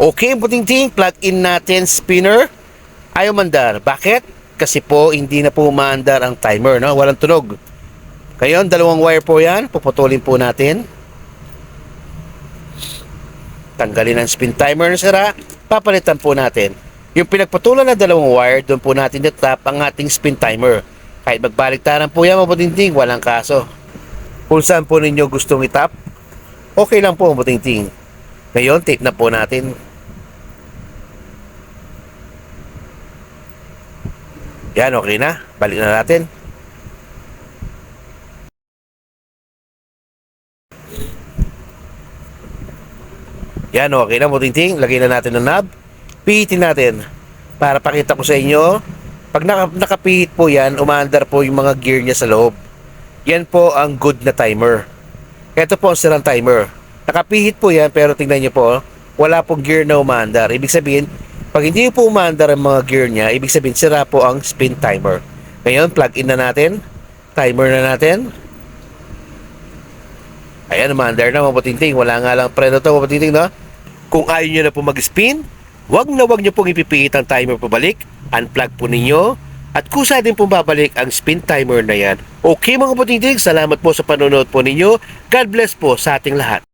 Okay, puting ting, plug in natin spinner. Ayaw mandar. Bakit? Kasi po, hindi na po umaandar ang timer, no? Walang tunog. Ngayon, dalawang wire po yan. Puputulin po natin. Tanggalin ang spin timer na sira. Papalitan po natin. Yung pinagputulan na dalawang wire, doon po natin natap ang ating spin timer. Kahit magbaliktaran po yan, mabutingting, walang kaso. Kung saan po ninyo gustong itap, okay lang po, mabutingting. Ngayon, tape na po natin. Yan, okay na. Balik na natin. Yan, okay na, muting-ting. Lagay na natin ang knob. Pihitin natin. Para pakita ko sa inyo. Pag naka, nakapihit po yan, umaandar po yung mga gear niya sa loob. Yan po ang good na timer. Ito po ang sirang timer. Nakapihit po yan, pero tingnan niyo po, wala pong gear na umaandar. Ibig sabihin, pag hindi po umaandar ang mga gear niya, ibig sabihin, sira po ang spin timer. Ngayon, plug in na natin. Timer na natin. Ayan, umaandar na, mabutinting. Wala nga lang preno to, mabutinting, no? Kung ayaw nyo na po mag-spin, wag na wag nyo pong ipipiit ang timer pabalik. Unplug po ninyo. At kusa din pong babalik ang spin timer na yan. Okay mga putintig, salamat po sa panonood po ninyo. God bless po sa ating lahat.